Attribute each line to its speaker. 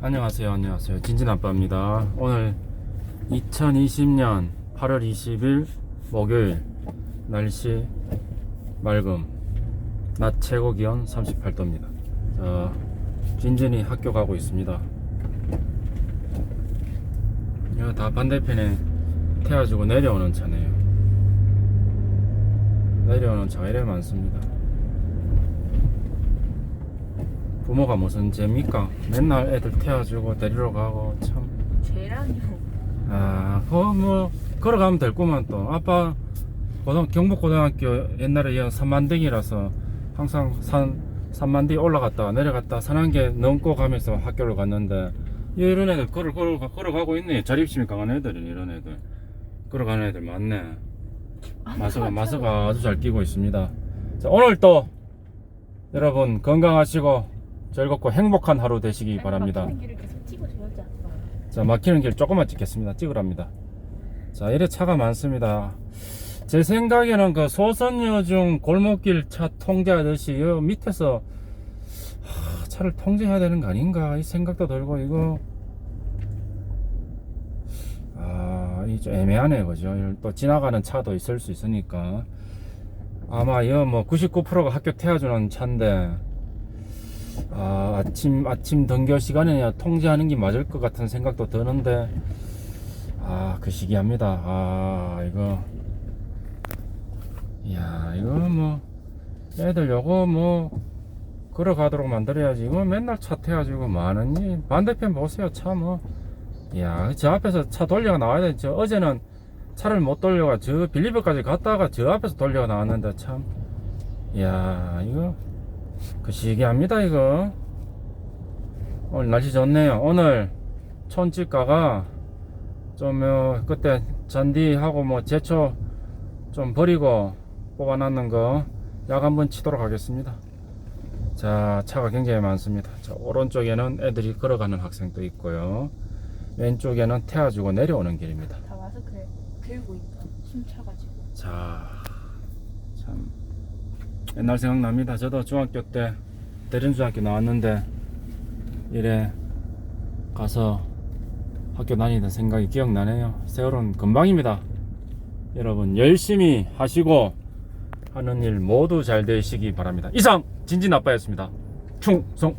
Speaker 1: 안녕하세요 안녕하세요. 진진아빠입니다. 오늘 2020년 8월 20일 목요일 날씨 맑음. 낮 최고 기온 38도입니다. 자 진진이 학교 가고 있습니다. 이거 다 반대편에 태워주고 내려오는 차네요. 내려오는 차가 이래 많습니다 부모가 무슨 재미입니까? 맨날 애들 태워주고 데리러 가고 참.
Speaker 2: 죄라뇨.
Speaker 1: 아, 그거 뭐 걸어가면 될 거만 또. 아빠 고등 경북고등학교 옛날에 이 산만등이라서 항상 산 산만디 올라갔다 내려갔다 산한개 넘고 가면서 학교를 갔는데 이런 애들 걸어 걸어 걸어가고 있네. 자립심이 강한 애들은 이런 애들. 걸어가는 애들 많네. 마스가 마스가 아주 잘 끼고 있습니다. 자, 오늘 또 여러분 건강하시고 즐겁고 행복한 하루 되시기 바랍니다.
Speaker 2: 막히는 길을 계속 찍어줘야지 아빠.
Speaker 1: 자 막히는 길 조금만 찍겠습니다. 찍으랍니다. 자 이래 차가 많습니다. 제 생각에는 그 소선여 중 골목길 차 통제하듯이 요 밑에서 하, 차를 통제해야 되는 거 아닌가 이 생각도 들고 이거 아 이 좀 애매하네 그죠 또 지나가는 차도 있을 수 있으니까 아마 이거 뭐 99%가 학교 태워주는 차인데 아, 아침 아침 등교 시간에 통제하는 게 맞을 것 같은 생각도 드는데 아 그 시기합니다. 아 이거. 이야 이거 뭐 애들 요거 뭐 걸어가도록 만들어야지. 이거 맨날 차 태워주고 많으니 반대편 보세요 차 뭐. 이야 저 앞에서 차 돌려가 나와야 되죠 어제는 차를 못 돌려가 저 빌리버까지 갔다가 저 앞에서 돌려가 나왔는데 참. 이야 이거 그 시기합니다 이거 오늘 날씨 좋네요 오늘 촌집가가 좀 어, 그때 잔디하고 뭐 제초 좀 버리고 뽑아놨는 거 약 한번 치도록 하겠습니다 자 차가 굉장히 많습니다 자 오른쪽에는 애들이 걸어가는 학생도 있고요 왼쪽에는 태워주고 내려오는 길입니다
Speaker 2: 다 와서 그래. 들고 있다. 숨차가지고.
Speaker 1: 자, 참 옛날 생각납니다. 저도 중학교 때 대림중학교 나왔는데 이래 가서 학교 다니던 생각이 기억나네요. 세월은 금방입니다. 여러분 열심히 하시고 하는 일 모두 잘 되시기 바랍니다. 이상 진진 아빠였습니다. 충성.